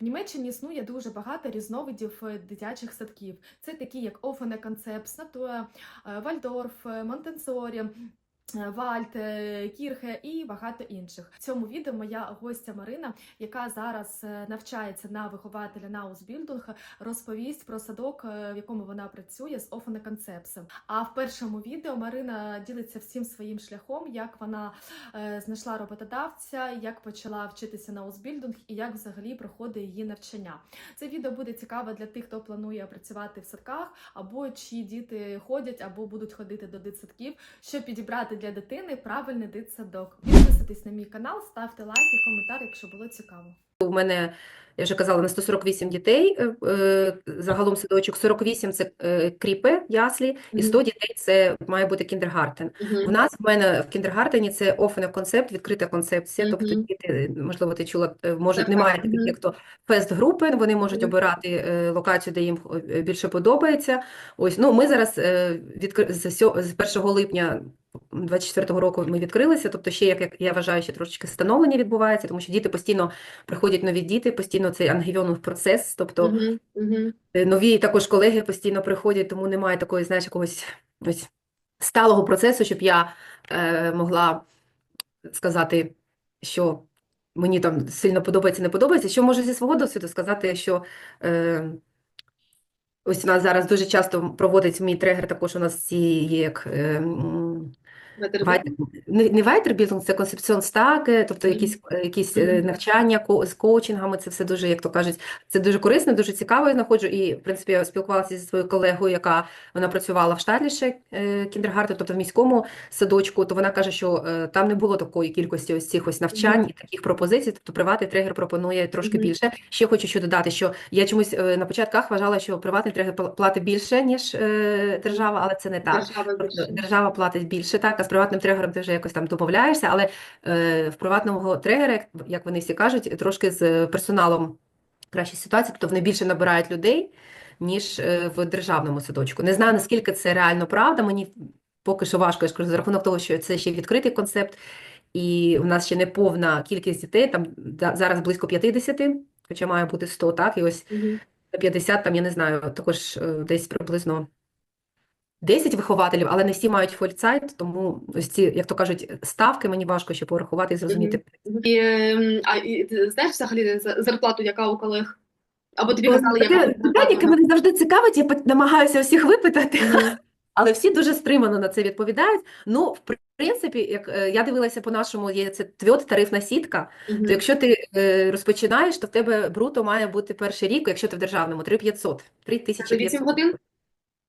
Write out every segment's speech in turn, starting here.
В Німеччині існує дуже багато різновидів е, дитячих садків. Це такі, як Офене Concept, Снатуя, Вальдорф, Монтенсорі. Е, Вальт, е, Кірхе і багато інших. В цьому відео моя гостя Марина, яка зараз е, навчається на вихователя на Ausbildung, розповість про садок, в якому вона працює з Concepts. А в першому відео Марина ділиться всім своїм шляхом, як вона знайшла роботодавця, як почала вчитися на Ausbildung і як взагалі проходить її навчання. Це відео буде цікаве для тих, хто планує працювати в садках, або чиї діти ходять, або будуть ходити до дитсадків, щоб підібрати для дитини правильний дитсадок. Підписуйтесь на мій канал, ставте лайк і коментар, якщо було цікаво. У мене, я вже казала, на 148 дітей, е, е, загалом садочок, 48 – це е, кріпи, яслі, і 100 дітей – це має бути кіндергартен. У нас в мене в кіндергартені це offene концепт, відкрита концепція, тобто діти, можливо, ти чула, е, Так, немає так, таких, мгм. як то фест-групи, вони можуть Мгм. обирати е, локацію, де їм більше подобається. Ось, ну, ми зараз сьо- з 1 липня 24-го року ми відкрилися, тобто ще, як, я вважаю, ще трошечки становлення відбувається, тому що діти постійно приходять нові діти, постійно цей ангейонув процес, тобто. Е, Нові також колеги постійно приходять, тому немає такої, знаєш, якогось ось сталого процесу, щоб я е, могла сказати, що мені там сильно подобається, не подобається. Що можу зі свого досвіду сказати, що е, ось у нас зараз дуже часто проводить мій тригер, також у нас ці як. Е, м, Ветеринар. Вайт- Не, не вайтербілдинг, це концепціон стаки, тобто якісь, якісь е, навчання ко- з коучингами, це все дуже, як то кажуть, це дуже корисно, дуже цікаво я знаходжу. І, в принципі, я спілкувалася зі своєю колегою, яка вона працювала в Штатліше кіндергартен, тобто в міському садочку, то вона каже, що е, там не було такої кількості ось цих ось навчань і таких пропозицій, тобто приватний тригер пропонує трошки більше. Ще хочу що додати, що я чомусь е, на початках вважала, що приватний тригер платить більше, ніж е, держава, але це не так. Держава Тобто держава платить більше, так, приватним тригером ти вже якось там домовляєшся, але е, в приватного тригера, як, вони всі кажуть, трошки з персоналом краща ситуація, тобто вони більше набирають людей, ніж е, в державному садочку. Не знаю, наскільки це реально правда, мені поки що важко, я ж кажу, за рахунок того, що це ще відкритий концепт, і в нас ще не повна кількість дітей, там да- зараз близько 50, хоча має бути 100, так, і ось Мгм. 50, там, я не знаю, також е, десь приблизно 10 вихователів, але не всі мають фольцайт, тому ось ці, як то кажуть, ставки мені важко ще порахувати і зрозуміти. І, ем, а і, ти знаєш взагалі за- зарплату, яка у колег? Або тобі казали, яка питання, яке мене завжди цікавить, я намагаюся всіх випитати, але всі дуже стримано на це відповідають. Ну, в принципі, як е, я дивилася по нашому, є це твьот, тарифна сітка, то якщо ти е, розпочинаєш, то в тебе бруто має бути перший рік, якщо ти в державному, 3500, Це 3500. 8 годин?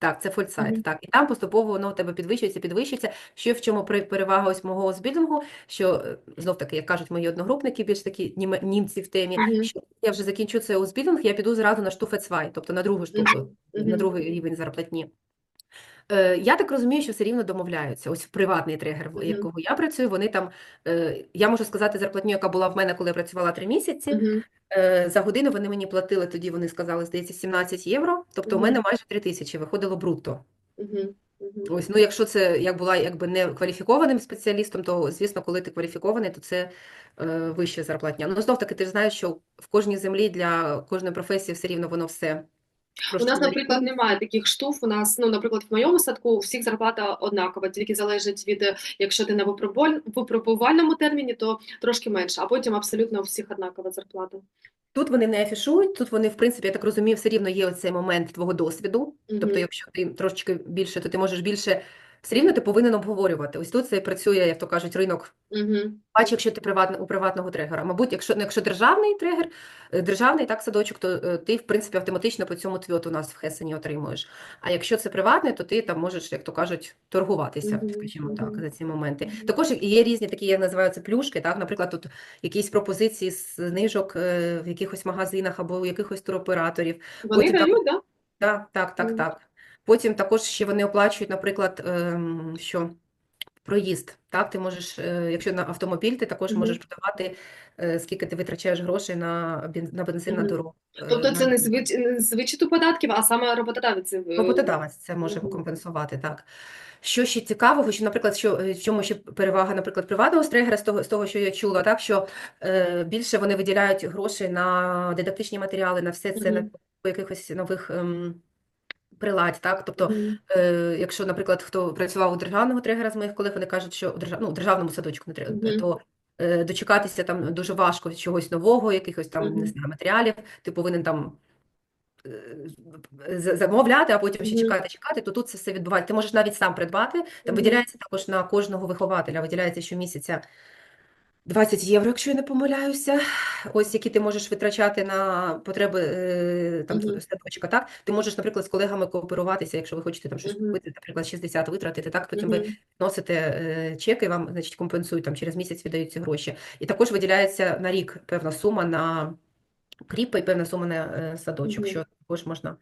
Так, це фольсайт, Мгм. так. І там поступово воно у тебе підвищується, підвищується. Що в чому перевага ось мого збілінгу, що е, знов таки, як кажуть мої одногрупники, більш такі німе- німці в темі, Мгм. що я вже закінчу цей узбілінг, я піду зразу на штуфецвай, тобто на другу штуку, на другий рівень зарплатні. Е, Я так розумію, що все рівно домовляються. Ось в приватний тригер, в якого я працюю, вони там, е, я можу сказати зарплатню, яка була в мене, коли я працювала три місяці. Е, За годину вони мені платили, тоді вони сказали, здається, 17 євро, тобто у мене майже 3 тисячі виходило брутто. Ось, ну якщо це як була якби не кваліфікованим спеціалістом, то звісно, коли ти кваліфікований, то це е, вища зарплатня. Ну знов таки, ти ж знаєш, що в кожній землі для кожної професії все рівно воно все У нас, наприклад, немає таких штук. У нас, ну, наприклад, в моєму садку у всіх зарплата однакова, тільки залежить від, якщо ти на випробуваль- випробувальному терміні, то трошки менше, а потім абсолютно у всіх однакова зарплата. Тут вони не афішують, тут вони, в принципі, я так розумію, все рівно є оцей момент твого досвіду. Тобто, якщо ти трошечки більше, то ти можеш більше, все рівно ти повинен обговорювати. Ось тут це працює, як то кажуть, ринок Мгм. Бач, якщо ти приватно, у приватного тригера. Мабуть, якщо, ну, якщо державний тригер, е, державний так садочок, то е, ти, в принципі, автоматично по цьому твіту у нас в Хесені отримуєш. А якщо це приватний, то ти там можеш, як то кажуть, торгуватися, Мгм, скажімо так, за ці моменти. Мгм. Також є різні такі, як називаються, плюшки, так, наприклад, тут якісь пропозиції знижок е, в якихось магазинах або у якихось туроператорів. Вони Потім дають, так? Так, так, так, Мгм. так. Потім також ще вони оплачують, наприклад, ем, що проїзд. Так, ти можеш, е, якщо на автомобіль, ти також можеш подавати, е, скільки ти витрачаєш грошей на, на бензин на дорогу. е, Тобто це не з вич- не з податків, а саме роботодавець. Роботодавець це може компенсувати, так. Що ще цікавого, що, наприклад, що, в чому ще перевага, наприклад, приватного стригера, з того, з того, що я чула, так, що е, більше вони виділяють грошей на дидактичні матеріали, на все це, на якихось нових ем, приладь, так, тобто, Мгм. е, якщо, наприклад, хто працював у державного тригера з моїх колег, вони кажуть, що у держав... ну, у державному садочку, не треба, Мгм. то е, дочекатися там дуже важко чогось нового, якихось там, не знаю, матеріалів, ти повинен там е, замовляти, а потім ще чекати, чекати, то тут це все відбувається. Ти можеш навіть сам придбати. Там виділяється також на кожного вихователя, виділяється щомісяця 20 євро, якщо я не помиляюся. Ось які ти можеш витрачати на потреби е, там Мгм. садочка, так? Ти можеш, наприклад, з колегами кооперуватися, якщо ви хочете там щось купити, наприклад, 60 витратити, так? Потім ви носите е, чеки, вам, значить, компенсують, там через місяць віддають ці гроші. І також виділяється на рік певна сума на кріпи і певна сума на е, садочок, Мгм. що також можна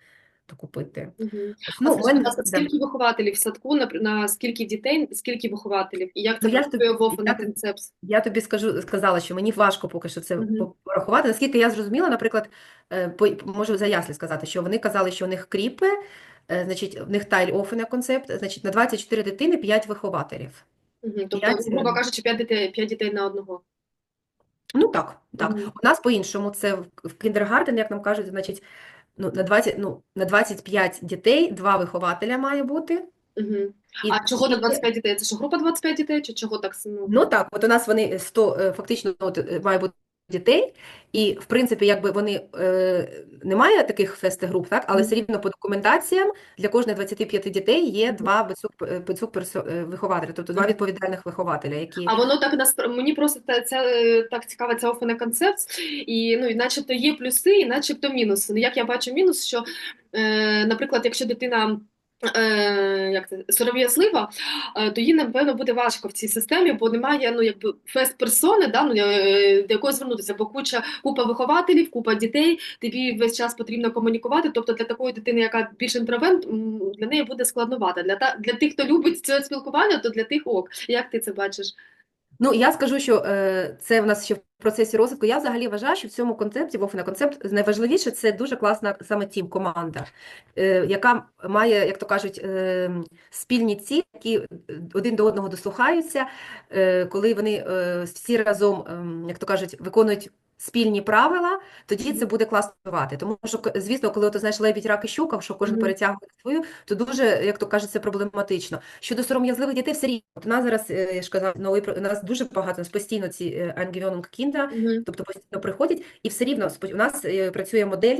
докупити. Мгм. Ось, ну, у мене, скільки вихователів в садку, на, на скільки дітей, скільки вихователів? І як це Ну, я працює тобі- в Open я тобі- Я тобі скажу, сказала, що мені важко поки що це по- порахувати. Наскільки я зрозуміла, наприклад, е, по, можу за яслі сказати, що вони казали, що у них кріпи, е, значить, в них тайль офене концепт, значить, на 24 дитини 5 вихователів. Мгм. Тобто, грубо кажучи, 5 дітей, 5 дітей на одного. Ну так, так. Мгм. У нас по-іншому. Це в, кіндергартен, як нам кажуть, значить, ну, на 20, ну, на 25 дітей два вихователя має бути. Угу. І А чого на тільки- 25 дітей? Це що, група 25 дітей, чи чого так? Ну, Ну так, от у нас вони 100, е, фактично от, е, має бути дітей, і в принципі, якби вони е, немає таких фести-груп, так, але все рівно по документаціям для кожних 25 дітей є два бецук, е, персо- е, вихователя, тобто два відповідальних вихователя, які А воно так наспра- мені просто це, це так цікава ця офена концепт, і ну і начебто є плюси, і начебто мінуси. Ну як я бачу мінус, що, е, наприклад, якщо дитина. Е, як це сором'язлива, е, то їй напевно буде важко в цій системі, бо немає ну якби фест персони, да, ну, е, до якої звернутися, бо куча купа вихователів, купа дітей, тобі весь час потрібно комунікувати. Тобто для такої дитини, яка більш інтровент, для неї буде складновато. Для та для тих, хто любить це спілкування, то для тих ок. Як ти це бачиш? Ну, я скажу, що е, це в нас ще в процесі розвитку. Я взагалі вважаю, що в цьому концепті, в офіна концепт, найважливіше це дуже класна саме тім, команда, е, яка має, як то кажуть, е, спільні цілі, які один до одного дослухаються, е, коли вони е, всі разом, е, як то кажуть, виконують. Спільні правила, тоді це буде класно працювати. Тому що, звісно, коли ти знаєш лебідь, рак і щука, що кожен Мгм. перетягує свою, то дуже, як то кажуть, це проблематично. Щодо сором'язливих дітей, все рівно. От у нас зараз, е, я ж казала, новий у нас дуже багато, у нас постійно ці е, Angewöhnung Kinder, Мгм. тобто постійно приходять, і все рівно у нас е, працює модель,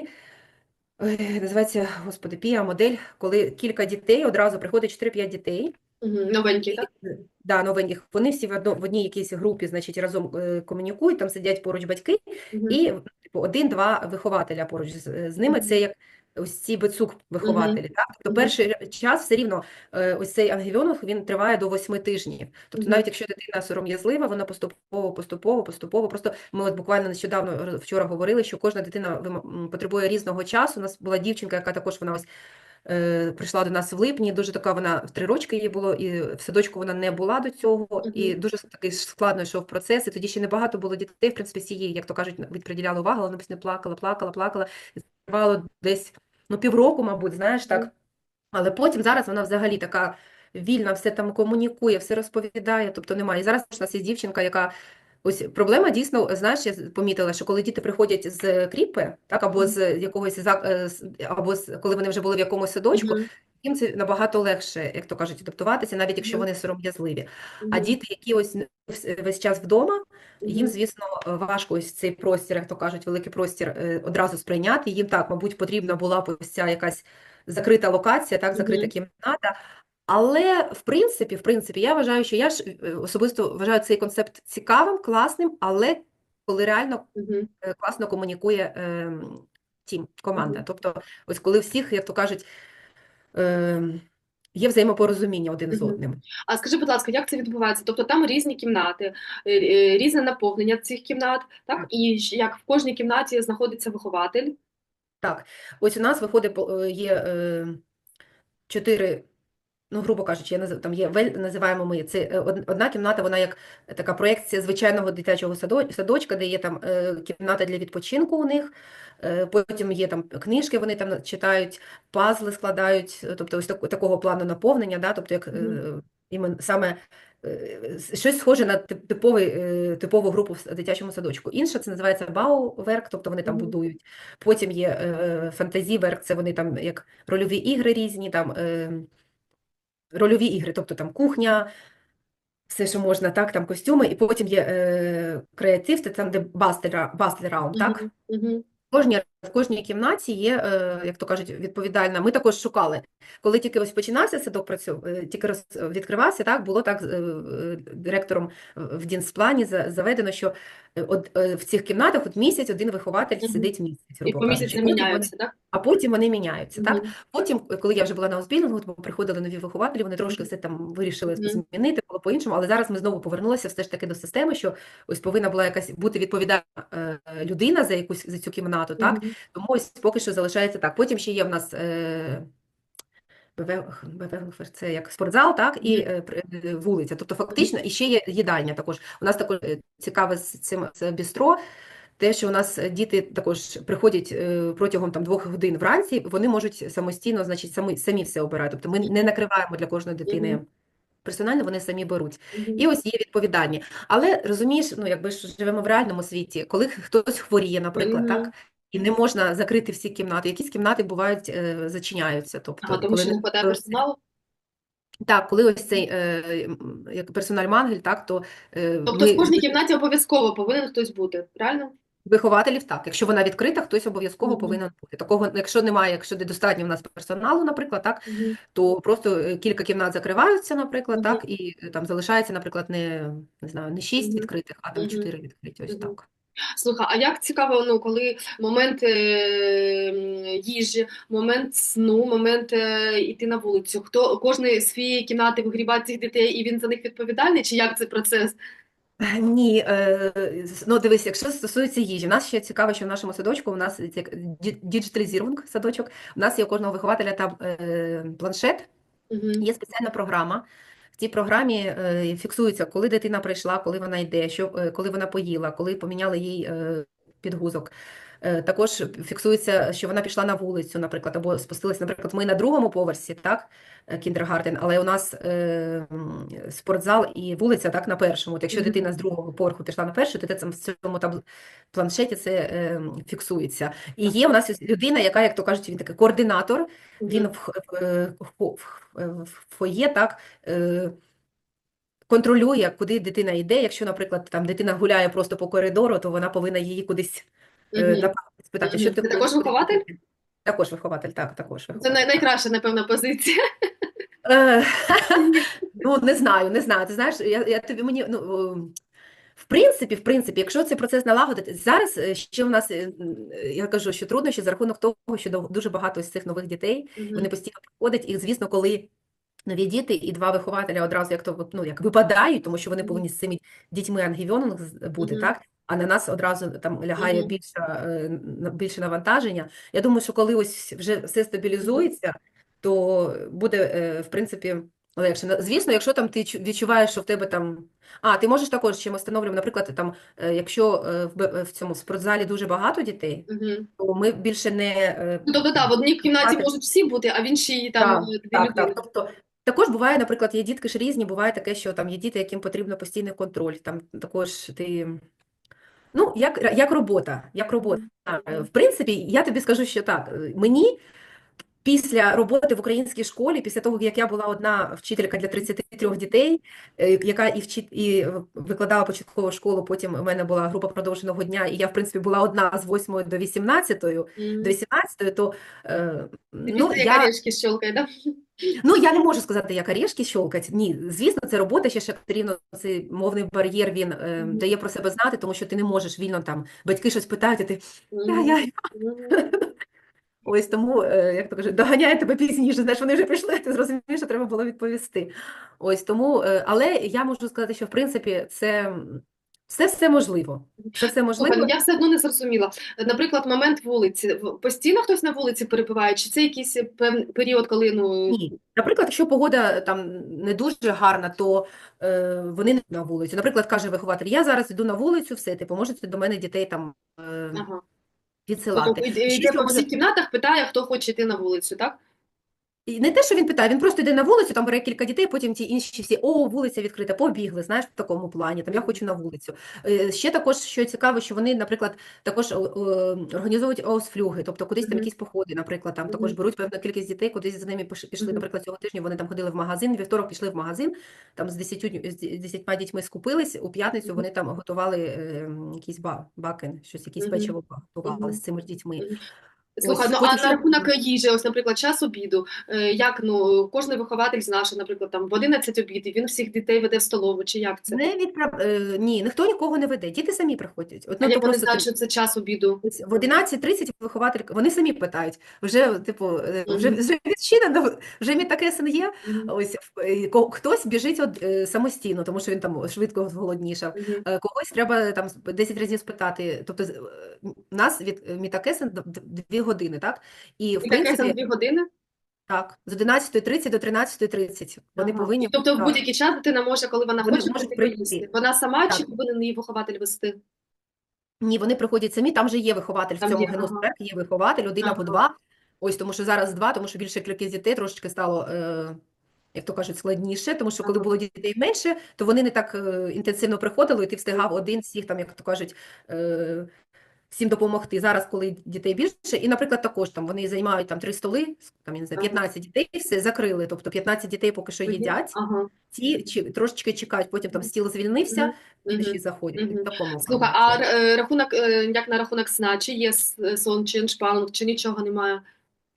називається, господи, ПІА модель, коли кілька дітей, одразу приходить 4-5 дітей, Мгм. Новенький, і, так? е, да, новеньких, вони всі в, одно, в одній якійсь групі, значить, разом е, комунікують, там сидять поруч батьки, Мгм. і типу, один-два вихователя поруч з, з ними. Мгм. Це як ось ці бецук вихователі. Так? Тобто Мгм. перший р- час все рівно е, ось цей ангеліонг, він триває до восьми тижнів. Тобто Мгм. навіть якщо дитина сором'язлива, вона поступово, поступово, поступово. Просто ми от буквально нещодавно р- вчора говорили, що кожна дитина вим- м, потребує різного часу. У нас була дівчинка, яка також вона ось е, прийшла до нас в липні. Дуже така вона в три рочки їй було, і в садочку вона не була до цього, і дуже такий складно йшов процес. І тоді ще небагато було дітей. В принципі, всі як то кажуть, відприділяли увагу, але вона постійно плакала, плакала, плакала. І Тривало десь ну півроку, мабуть, знаєш так. Мгм. Але потім зараз вона взагалі така вільна, все там комунікує, все розповідає, тобто немає. І зараз у нас є дівчинка, яка ось проблема дійсно, знаєш, я помітила, що коли діти приходять з кріпи, так, або з якогось е, або з коли вони вже були в якомусь садочку, Мгм. їм це набагато легше, як то кажуть, адаптуватися, навіть якщо Мгм. вони сором'язливі. А діти, які ось весь час вдома, їм, звісно, важко ось цей простір, як то кажуть, великий простір е, одразу сприйняти. Їм так, мабуть, потрібна була б ось ця якась закрита локація, так, закрита Мгм. кімната. Але в принципі, в принципі, я вважаю, що я ж е, особисто вважаю цей концепт цікавим, класним, але коли реально е, класно комунікує ем, тім, команда. Тобто, ось коли всіх, як то кажуть, ем, є взаємопорозуміння один з одним. А скажи, будь ласка, як це відбувається? Тобто там різні кімнати, е, е, різне наповнення цих кімнат, так? І як в кожній кімнаті знаходиться вихователь. Так, ось у нас виходить, е, є е, чотири ну, грубо кажучи, я там є, вель- називаємо ми, це е, одна кімната, вона як така проекція звичайного дитячого садочка, де є там е, кімната для відпочинку у них, е, потім є там книжки, вони там читають, пазли складають, тобто ось так, такого плану наповнення, да, тобто як імен, саме щось схоже на типовий, типову групу в дитячому садочку. Інша це називається бауверк, тобто вони там будують. Потім є фантазіверк, це вони там як рольові ігри різні, там рольові ігри, тобто там кухня, все, що можна, так, там костюми, і потім є е, креатив, це там, де бастер, раунд, так? Мгм. Мгм. В кожній, кімнаті є, е, як то кажуть, відповідальна. Ми також шукали. Коли тільки ось починався садок працю, е, тільки роз, відкривався, так, було так е, директором в Дінсплані за- заведено, що от, в цих кімнатах от місяць один вихователь сидить місяць, І по місяцю. Міняються, так? а потім вони міняються, так? Потім, коли я вже була на озбірінгу, то приходили нові вихователі, вони трошки все там вирішили Мгм. змінити, було по-іншому, але зараз ми знову повернулися все ж таки до системи, що ось повинна була якась бути відповідальна людина за якусь за цю кімнату, так? Мгм. Тому ось поки що залишається так. Потім ще є в нас е, БВ, це як спортзал, так, і е, е, вулиця. Тобто фактично, і ще є їдальня також. У нас також е, цікаве з цим з бістро, те, що у нас діти також приходять е, протягом там двох годин вранці, вони можуть самостійно, значить, самі, самі все обирають. Тобто ми не накриваємо для кожної дитини персонально, вони самі беруть. Мгм. І ось є відповідальні. Але розумієш, ну якби ж живемо в реальному світі, коли хтось хворіє, наприклад, Мгм. так, і не можна закрити всі кімнати. Якісь кімнати бувають е, зачиняються. Тобто, Ага, тому коли що не ось- персоналу. так, коли ось цей е, як персональ мангель, так, то е, Тобто ми в кожній кімнаті обов'язково повинен хтось бути, правильно? вихователів так. Якщо вона відкрита, хтось обов'язково Мгм. повинен бути. Такого, якщо немає, якщо недостатньо в нас персоналу, наприклад, так, Мгм. то просто е, кілька кімнат закриваються, наприклад, Мгм. так, і е, там залишається, наприклад, не, не знаю, не шість Мгм. відкритих, а там чотири відкриті, ось Мгм. так. Слухай, а як цікаво, ну, коли момент е, їжі, момент сну, момент е, йти на вулицю, хто кожний з своєї кімнати вигрібає цих дітей і він за них відповідальний, чи як цей процес? Ні, е, ну дивись, якщо стосується їжі, в нас ще цікаво, що в нашому садочку у нас діджиталізірунг садочок, у нас є у кожного вихователя там планшет, є спеціальна програма. Цій програмі е, фіксується, коли дитина прийшла, коли вона йде, що, е, коли вона поїла, коли поміняли їй е, підгузок. Е, Також фіксується, що вона пішла на вулицю, наприклад, або спустилась, наприклад, ми на другому поверсі, так, е, кіндергартен, але у нас е, спортзал і вулиця, так, на першому. От якщо дитина з другого поверху пішла на перший, то це там в цьому табл- планшеті це е, фіксується. І є у нас людина, яка, як то кажуть, він такий координатор, він в, в, е, в, в фоє так е, контролює, куди дитина йде. Якщо, наприклад, там дитина гуляє просто по коридору, то вона повинна її кудись е, Мгм. направити, спитати, що Мгм. ти хочеш також куди вихователь? Також вихователь, так, також Це вихователь. най- найкраща, напевно, позиція. Е, Ну, не знаю, не знаю. Ти знаєш, я, я тобі мені, ну, в принципі, в принципі, якщо цей процес налагодити, зараз е, ще в нас, е, м, е, я кажу, що труднощі за рахунок того, що дов- дуже багато з цих нових дітей, Мгм. вони постійно приходять, і, звісно, коли нові діти і два вихователя одразу як то, ну, як випадають, тому що вони Мгм. повинні з цими дітьми ангівіонинг бути, Мгм. так? А на нас одразу там лягає більше, е, більше навантаження. Я думаю, що коли ось вже все стабілізується, то буде, е, в принципі, легше. Звісно, якщо там ти відчуваєш, що в тебе там. А, ти можеш також ми встановлюємо, наприклад, там, е, якщо в, в цьому спортзалі дуже багато дітей, Мгм. то ми більше не Ну, тобто, так, в одній кімнаті Так. можуть всі бути, а в іншій там Так, дві так, так. Тобто також буває, наприклад, є дітки ж різні, буває таке, що там є діти, яким потрібно постійний контроль. Там також ти. Ну, як, як робота, як робота. Е, В принципі, я тобі скажу, що так, е, мені після роботи в українській школі, після того, як я була одна вчителька для 33 дітей, е, яка і, вчит, і викладала початкову школу, потім у мене була група продовженого дня, і я, в принципі, була одна з 8 до 18, Мгм. до 18, то е, ну, я... орешки щелкає, да? Ну, я не можу сказати, як орешки щолкать. Ні, звісно, це робота ще ще потрібно. Цей мовний бар'єр він е, дає про себе знати, тому що ти не можеш вільно там батьки щось питають, а ти я. Ось тому, е, як то кажуть, доганяє тебе пізніше. Знаєш, вони вже прийшли, ти зрозумієш, що треба було відповісти. Ось тому, е, але я можу сказати, що в принципі це Це все можливо. Це все можливо. ну я все одно не зрозуміла. Наприклад, момент вулиці. Постійно хтось на вулиці перебуває, чи це якийсь певний період, коли ну Ні. Наприклад, якщо погода там не дуже гарна, то е, вони не на вулицю. Наприклад, каже вихователь, я зараз йду на вулицю, все, типу, можете до мене дітей там е, ага. Відсилати. Тобто йде по всіх кімнатах, питає, хто хоче йти на вулицю, так? І не те, що він питає, він просто йде на вулицю, там бере кілька дітей, потім ті інші всі, о, вулиця відкрита, побігли, знаєш, в такому плані, там я хочу на вулицю. Е, Ще також, що цікаво, що вони, наприклад, також о, організовують аусфлюги, тобто кудись там якісь походи, наприклад, там також беруть певну кількість дітей, кудись за ними пішли, наприклад, цього тижня вони там ходили в магазин, вівторок пішли в магазин, там з 10, з 10 дітьми скупились, у п'ятницю вони там готували е, якісь ба, бакен, щось, якісь печиво готували з цими дітьми. Слухай, Ось, ну а на рахунок їжі, ось, наприклад, час обіду. Е, Як ну кожен вихователь що, наприклад, там в 11 обід, він всіх дітей веде в столову, чи як це? Не відправ... е, Ні, ніхто нікого не веде, діти самі приходять. От, А ну, як то вони знають, що це час обіду? Ось В 11.30 вихователь, вони самі питають, вже, типу, е, вже, вже відчинено, вже мітакесен є, ось е, ко- хтось біжить от, самостійно, тому що він там швидко зголоднішав. Когось треба там 10 разів спитати. Тобто з- нас від е, мітакесен 2 години, так? І в принципі, дві години. так, з 11.30 до 13.30 вони Ага. повинні тобто в будь-який час дитина може, коли вона Вони хоче, можуть прийти. Вона сама чи повинен її вихователь вести? Ні, вони приходять самі, там же є вихователь в цьому ага. є вихователь, один або Ага. два. Ось тому що зараз два, тому що більше кількість дітей трошечки стало, е, як то кажуть, складніше, тому що коли було дітей менше, то вони не так е, інтенсивно приходили, і ти встигав один всіх, там, як то кажуть, е, всім допомогти. Зараз, коли дітей більше, і, наприклад, також там вони займають там три столи, там, я не знаю, Ага. 15 дітей, все закрили, тобто 15 дітей поки що їдять, Ага. ті чи, трошечки чекають, потім там стіл звільнився, інші Мгм. заходять. Мгм. Такому Слухай, а е, рахунок, е, як на рахунок сна, чи є сон, чи еншпалунг, чи нічого немає?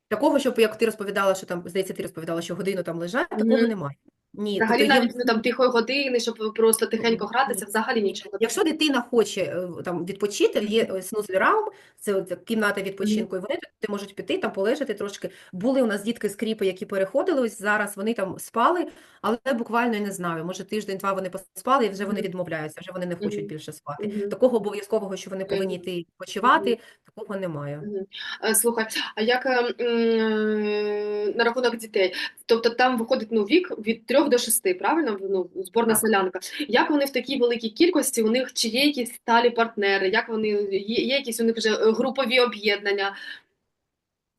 Такого, щоб як ти розповідала, що там, здається, ти розповідала, що годину там лежать, такого Мгм. немає. Ні, Взагалі тобто є навіть ну, там тихої години, щоб просто тихенько гратися, взагалі нічого. Якщо дитина хоче е, там відпочити, є снузлі-раум, це от кімната відпочинку, і вони туди можуть піти, там полежати трошки. Були у нас дітки з кріпи, які переходили, ось зараз вони там спали, але буквально, я не знаю, може тиждень-два вони поспали, і вже вони Мгм. відмовляються, вже вони не хочуть Мгм. більше спати. Мгм. Такого обов'язкового, що вони повинні йти відпочивати, такого немає. Мгм. Е, Слухай, а як е, м, на рахунок дітей? Тобто там виходить ну, вік від 3 до 6, правильно? Ну, зборна селянка. Як вони в такій великій кількості? У них чи є якісь сталі партнери? Як вони є, є якісь у них вже е, групові об'єднання?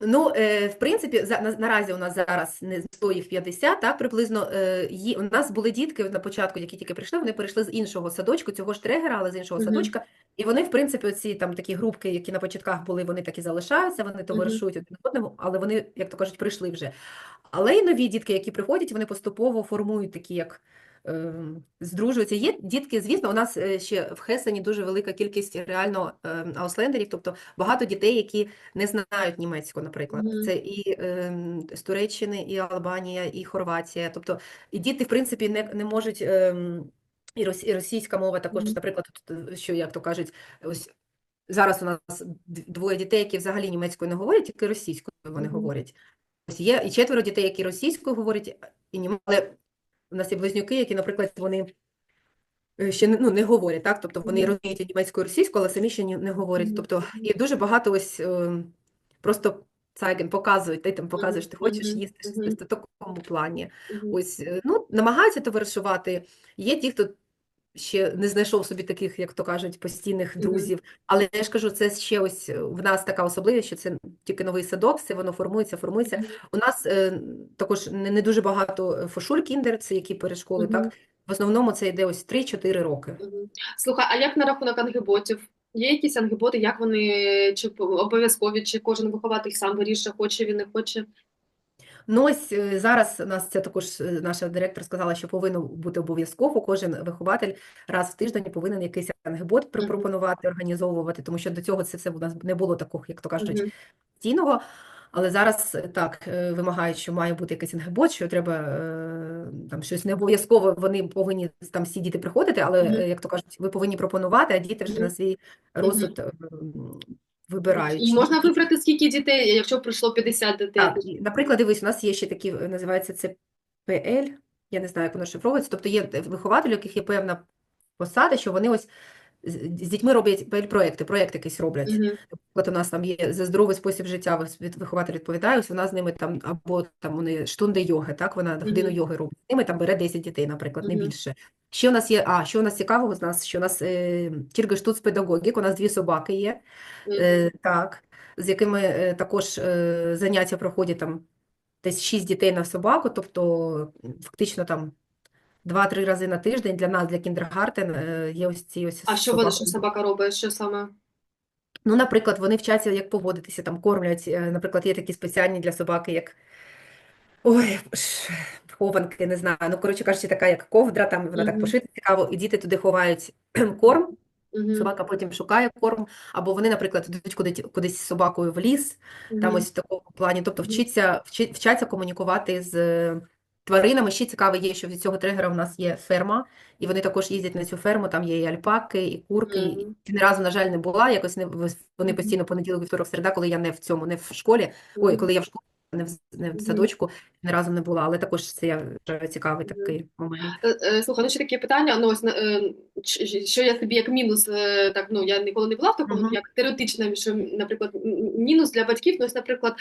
Ну, е, в принципі, за, на, наразі у нас зараз не 100 їх 50, так, приблизно. Е, є, у нас були дітки на початку, які тільки прийшли, вони перейшли з іншого садочку, цього ж трегера, але з іншого Мгм. садочка. І вони, в принципі, оці там такі групки, які на початках були, вони так і залишаються, вони товаришують один одному, але вони, як то кажуть, прийшли вже. Але й нові дітки, які приходять, вони поступово формують такі, як е, здружуються. Є дітки, звісно, у нас е, ще в Хесені дуже велика кількість реально е, ауслендерів, тобто багато дітей, які не знають німецьку, наприклад. Мгм. Це і е, з Туреччини, і Албанія, і Хорватія. Тобто, і діти, в принципі, не, не можуть. е, і російська мова також, наприклад, е, що, як то кажуть, ось зараз у нас двоє дітей, які взагалі німецькою не говорять, тільки російською вони говорять. Ось є і четверо дітей, які російською говорять, і нім... але у нас є близнюки, які, наприклад, вони е, ще ну, не говорять, так? Тобто вони розуміють німецьку і російську, але самі ще не говорять. Тобто, і дуже багато ось е, просто цайген показують, ти там показуєш, ти хочеш їсти щось в такому плані. Ось, е, ну, намагаються товаришувати. Є ті, хто ще не знайшов собі таких, як то кажуть, постійних друзів. Але я ж кажу, це ще ось е, в нас така особливість, що це тільки новий садок, все воно формується, формується. У нас е, також не, не дуже багато е, фошуль кіндер, це які перешколи, так? В основному це йде ось 3-4 роки. Слухай, а як на рахунок ангеботів? Є якісь ангеботи, як вони чи обов'язкові, чи кожен вихователь сам вирішує, хоче він, не хоче? Ну ось е, зараз нас це також е, наша директор сказала, що повинно бути обов'язково. Кожен вихователь раз в тиждень повинен якийсь ангебот пропонувати, організовувати, тому що до цього це все у нас не було такого, як то кажуть, постійного. Але зараз е, так вимагають, що має бути якийсь ангебот, що треба там щось не обов'язково. Вони повинні там всі діти приходити, але як то кажуть, ви повинні пропонувати, а діти вже на свій розсуд е, м, вибирають. І можна вибрати скільки дітей, якщо прийшло 50 дітей? так, наприклад, дивись, у нас є ще такі, називається це ПЛ, я не знаю, як воно шифровується, тобто є вихователі, у яких є певна посада, що вони ось з, з дітьми роблять проекти, проєкт якийсь роблять. Мгм. От у нас там є за здоровий спосіб життя, вихователь відповідає, ось вона з ними там, або там вони штунди йоги, так, вона годину Мгм. йоги робить. З ними там бере 10 дітей, наприклад, не більше. Ще у нас є, а, що у нас цікавого з нас, що у нас е, Кіргештуцпедагогік, у нас дві собаки є, е, так, з якими е, також е, заняття проходять там десь 6 дітей на собаку, тобто фактично там 2-3 рази на тиждень для нас, для кіндергартен, е, є ось ці ось А що вони, що собака робить? Що саме? Ну, наприклад, вони вчаться, як поводитися, там кормлять. е, Наприклад, є такі спеціальні для собаки, як ой, хованки, не знаю. Ну, коротше кажучи, така як ковдра, там вона так Мгм. пошита цікаво, і діти туди ховають корм. Мгм. Собака потім шукає корм, або вони, наприклад, йдуть куди, кудись з собакою в ліс, там ось в такому плані. Тобто вчиться, вчаться комунікувати з тваринами. Ще цікаво є, що від цього тригера у нас є ферма, і вони також їздять на цю ферму, там є і альпаки, і курки. І Мгм. ні разу, на жаль, не була. Якось не, вони постійно понеділок, вівторок, середа, коли я не в цьому, не в школі, ой, коли я в школі, не в, не в садочку, ні разу не була, але також це я вважаю цікавий такий момент. Е, е, Слухай, ну ще таке питання. Ну ось е, що я собі як мінус, так ну я ніколи не була в такому, Мгм. як теоретично, що, наприклад, мінус для батьків. Ну ось, наприклад,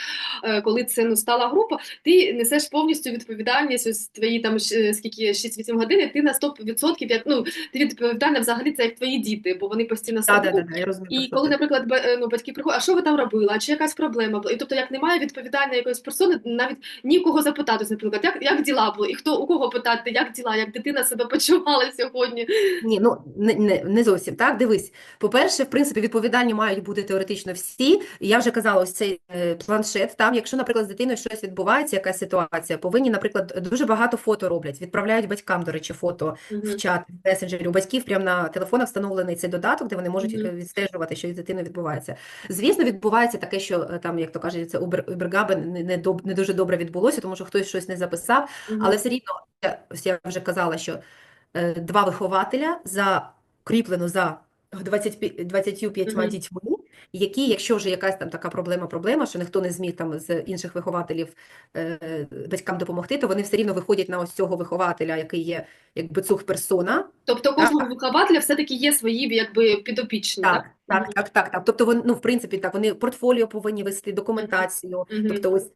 коли це ну стала група, ти несеш повністю відповідальність. Ось твої там скільки 6-8 годин, і ти на 100% як ну ти відповідальна взагалі це як твої діти, бо вони постійно Так, так, тобою. так, я розумію, І коли, наприклад, ну, батьки приходять, а що ви там робили, а чи якась проблема була? І тобто, як немає відповідальної якоїсь персони, навіть нікого запитати, наприклад, як, як діла були, і хто у кого питати, як діла, як дитина себе почувала сьогодні. Ні, ну не, не, не зовсім так. Дивись, по-перше, в принципі, відповідальні мають бути теоретично всі. Я вже казала, ось цей е, планшет. Там, якщо, наприклад, з дитиною щось відбувається, якась ситуація, повинні, наприклад, дуже багато фото роблять, відправляють батькам, до речі, фото в чат, в месенджері. У батьків прямо на телефонах встановлений цей додаток, де вони можуть е, відстежувати, що із дитиною відбувається. Звісно, відбувається таке, що е, там, як то кажуть, це убер- убергабен не, не, доб- не дуже добре відбулося, тому що хтось щось не записав. Але все рівно, я- ось я вже казала, що е, два вихователя закріплено за 25, 25 Мгм. дітьми, які, якщо вже якась там така проблема, проблема, що ніхто не зміг там з інших вихователів е, батькам допомогти, то вони все рівно виходять на ось цього вихователя, який є якби цух персона. Тобто кожного вихователя все-таки є свої якби підопічні, Так, так? так, так, так, так. Тобто вони, ну, в принципі, так, вони портфоліо повинні вести, документацію. Мгм. Тобто ось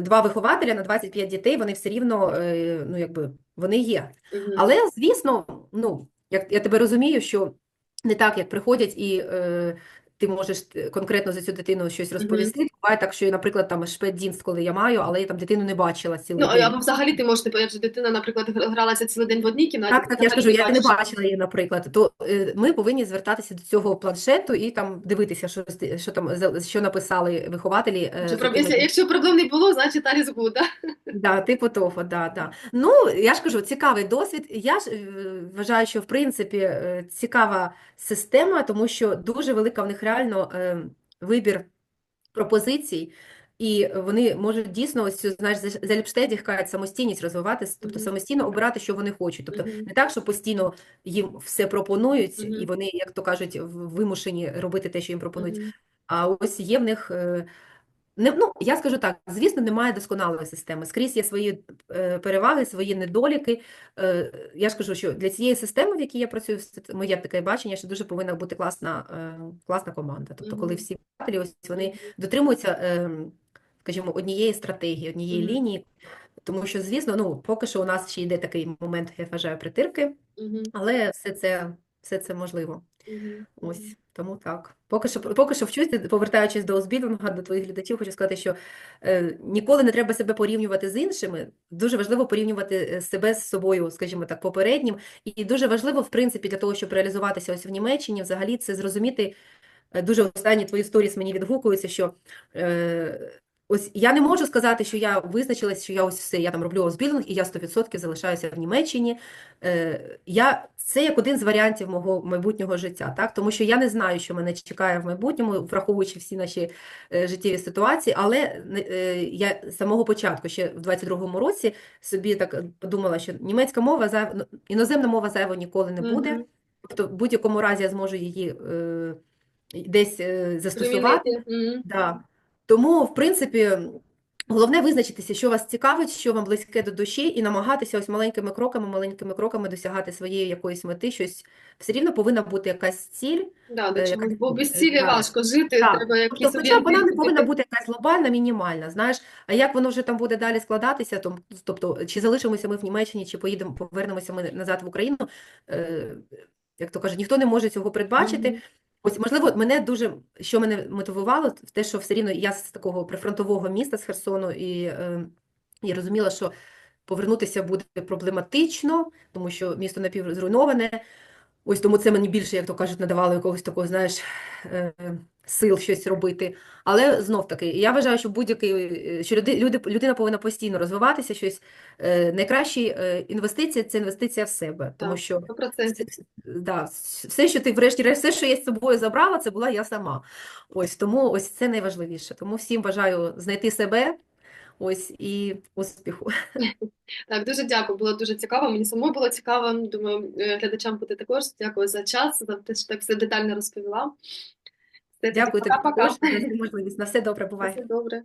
два вихователя на 25 дітей, вони все рівно, е, ну, якби, вони є. Але, звісно, ну, як я тебе розумію, що не так, як приходять і е, ти можеш е, конкретно за цю дитину щось розповісти. Буває так, що, наприклад, там шпеддінст, коли я маю, але я там дитину не бачила цілий Ну, день. або взагалі ти можеш, типу, якщо дитина, наприклад, гралася цілий день в одній кімнаті, Так, так, я ж кажу, я не бачила її, наприклад. То е, ми повинні звертатися до цього планшету і там дивитися, що, що там що написали вихователі. е, Чи за Якщо, проблем не було, значить is good, да? Да, типу того, да, да. Ну, я ж кажу, цікавий досвід. Я ж е, вважаю, що в принципі е, цікава система, тому що дуже велика в них реально е, вибір пропозицій, і вони можуть дійсно ось цю, знаєш, за- заліпштеді самостійність розвивати, тобто самостійно обирати, що вони хочуть. Тобто не так, що постійно їм все пропонують, і вони, як то кажуть, вимушені робити те, що їм пропонують. А ось є в них, е, не, ну, я скажу так, звісно, немає досконалої системи. Скрізь є свої е, переваги, свої недоліки. Е, я ж кажу, що для цієї системи, в якій я працюю, моє таке бачення, що дуже повинна бути класна, е, класна команда. Тобто, коли всі ось вони дотримуються, е, скажімо, однієї стратегії, однієї Мгм. лінії. Тому що, звісно, ну, поки що у нас ще йде такий момент, я вважаю, притирки, Мгм. але все це, все це можливо. Мгм. Ось, тому так. Поки що, поки що вчусь, повертаючись до озбілінга, до твоїх глядачів, хочу сказати, що е, ніколи не треба себе порівнювати з іншими. Дуже важливо порівнювати е, себе з собою, скажімо так, попереднім. І дуже важливо, в принципі, для того, щоб реалізуватися ось в Німеччині, взагалі це зрозуміти. Е, Дуже останні твої сторіс мені відгукуються, що е, ось я не можу сказати, що я визначилась, що я ось все, я там роблю озбілінг, і я 100% залишаюся в Німеччині. Е, я, це як один з варіантів мого майбутнього життя, так? Тому що я не знаю, що мене чекає в майбутньому, враховуючи всі наші е, життєві ситуації, але е, я з самого початку, ще в 22-му році, собі так подумала, що німецька мова, зайв... ну, іноземна мова зайва ніколи не буде. Мгм. Тобто в будь-якому разі я зможу її е, десь е, застосувати. Примінити. Мгм. Да. Тому, в принципі, Головне визначитися, що вас цікавить, що вам близьке до душі, і намагатися ось маленькими кроками, маленькими кроками досягати своєї якоїсь мети. Щось все рівно повинна бути якась ціль. Да, до Е, якась- бо без е, цілі так. важко жити, Так. треба якісь Тобто, хоча б вона не повинна бути якась глобальна, мінімальна, знаєш, а як воно вже там буде далі складатися, то, тобто, чи залишимося ми в Німеччині, чи поїдемо, повернемося ми назад в Україну, е, як то кажуть, ніхто не може цього передбачити. Мгм. Ось, можливо, мене дуже, що мене мотивувало, те, що все рівно я з такого прифронтового міста, з Херсону, і е, я розуміла, що повернутися буде проблематично, тому що місто напівзруйноване. Ось тому це мені більше, як то кажуть, надавало якогось такого, знаєш, е, сил щось робити. Але знов таки, я вважаю, що будь-який, е, що люди, люди, людина повинна постійно розвиватися, щось. Е, Найкращі е, інвестиції це інвестиція в себе, тому Так, що 100%. все, да, все, що ти врешті-решт, все, що я з собою забрала, це була я сама. Ось тому ось це найважливіше. Тому всім бажаю знайти себе, ось і успіху. Так, дуже дякую, було дуже цікаво. Мені самому було цікаво. Думаю, е, глядачам буде також. Дякую за час, за те, що так все детально розповіла. Все, Дякую тобі пока-пока. також за цю можливість. На все добре, бувай. Все добре.